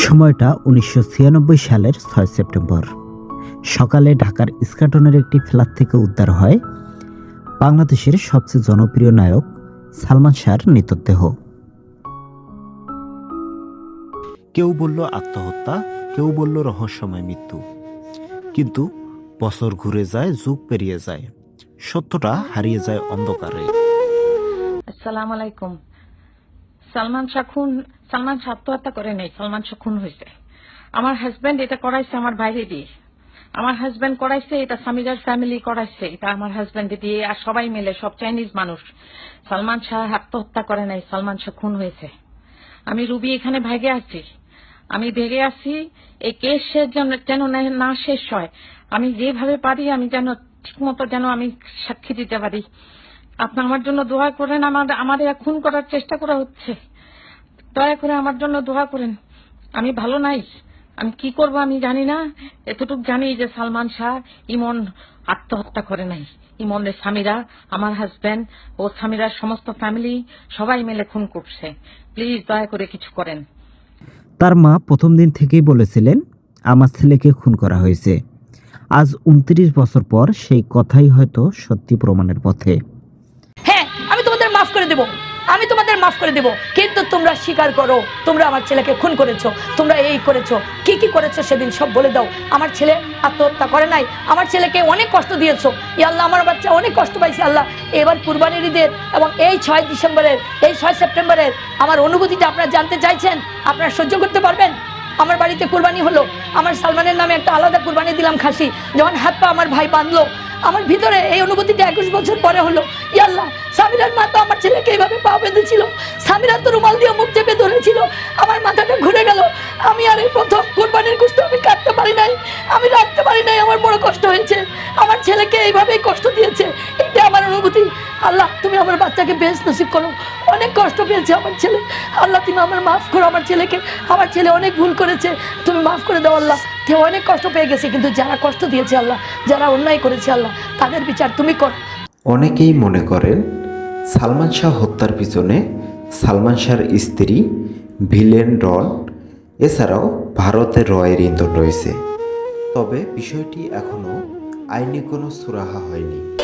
সময়টা উনিশশো সালের ছয় সেপ্টেম্বর। সকালে ঢাকার ইস্কাটনের একটি ফ্ল্যাট থেকে উদ্ধার হয় বাংলাদেশের সবচেয়ে জনপ্রিয় নায়ক সালমান শাহর মৃতদেহ। কেউ বলল আত্মহত্যা কেউ বলল রহস্যময় মৃত্যু। কিন্তু বছর ঘুরে যায় যুগ পেরিয়ে যায়। সত্যটা হারিয়ে যায় অন্ধকারে। আসসালামু আলাইকুম। সালমান শাহ খুন, সালমান শাহ আত্মহত্যা করে নেই, সালমান শাহ খুন হয়েছে আমার হাজবেন্ড এটা করাইছে আমার বাইরে দিয়ে। আমার হাজবেন্ড করাইছে, এটা সামিরার ফ্যামিলি করাইছে, এটা আমার হাজবেন্ড দিয়ে, আর সবাই মিলে সব চাইনিজ মানুষ। সালমান শাহ আত্মহত্যা করে নাই, সালমান শাহ খুন হয়েছে। আমি রুবি এখানে ভেগে আছি। আমি ভেগে আছি, এই কেস শেষ যেন না শেষ হয়। আমি যেভাবে পারি, আমি যেন ঠিকমতো যেন আমি সাক্ষী দিতে পারি। আপনি আমার জন্য দোয়া করেন আমার আমাদের খুন করার চেষ্টা করা হচ্ছে। দয়া করে আমার জন্য দোয়া করেন। আমি ভালো নাই। আমি কি করব আমি জানি না। এতটুকু জানি যে সালমান শাহ ইমন আত্মহত্যা করে নাই। ইমনের স্বামীরা, আমার হাজব্যান্ড ও স্বামীরা সমস্ত ফ্যামিলি সবাই মিলে খুন করছে। প্লিজ দয়া করে কিছু করেন। তার মা প্রথম দিন থেকেই বলেছিলেন, আমার ছেলেকে খুন করা হয়েছে। আজ উনত্রিশ বছর পর সেই কথাই হয়তো সত্যি প্রমাণের পথে হ্যাঁ আমি তোমাদের মাফ করে দেব। আমি তোমাদের মাফ করে দেব। কিন্তু তোমরা স্বীকার করো, তোমরা আমার ছেলেকে খুন করেছ, তোমরা এই করেছ। কি কি করেছ সেদিন সব বলে দাও। আমার ছেলে আত্মহত্যা করে নাই। আমার ছেলেকে অনেক কষ্ট দিয়েছ। ই আল্লাহ, আমার বাচ্চা অনেক কষ্ট পাইছে আল্লাহ। এবার কুরবানির ঈদের এবং এই ছয় ডিসেম্বরের, এই ছয় সেপ্টেম্বরের আমার অনুভূতিটা আপনারা জানতে চাইছেন? আপনারা সহ্য করতে পারবেন? আমার বাড়িতে কুরবানি হলো। আমার সালমানের নামে একটা আলাদা কুরবানি দিলাম খাসি। যখন হাত পা আমার ভাই বাঁধলো, আমার ভিতরে এই অনুভূতিটা একুশ বছর পরে হলো। ইয়াল্লাহ সামিরার মা তো আমার ছেলেকে এইভাবে পা বেঁধেছিল। সামিরা তো রুমাল দিয়ে মুখ চেপে ধরেছিল। আমার মাথাটা ঘুরে গেল। আমি আর এই প্রথম কোরবানির কুষ্ট আমি কাটতে পারি নাই। আমি রাখতে পারি নাই। আমার বড় কষ্ট হয়েছে। আমার ছেলেকে এইভাবেই কষ্ট দিয়েছে। এটা আমার অনুভূতি। আল্লাহ, তুমি আমার বাচ্চাকে বেশ নসিব করো। অনেক কষ্ট পেয়েছে আমার ছেলে। আল্লাহ, তুমি আমার মাফ করো আমার ছেলেকে। আমার ছেলে অনেক ভুল করেছে। তুমি মাফ করে দাও আল্লাহ। কেউ অনেক কষ্ট পেয়ে গেছে, কিন্তু যারা কষ্ট দিয়েছে আল্লাহ, যারা অন্যায় করেছে আল্লাহ, তাদের বিচার তুমি করো। অনেকেই মনে করেন, সালমান শাহ হত্যার পিছনে সালমান শাহর স্ত্রী ভিলেন ডন এছাড়াও ভারতের রয়ের ইন্ধন রয়েছে। তবে বিষয়টি এখনও আইনি কোনো সুরাহা হয়নি।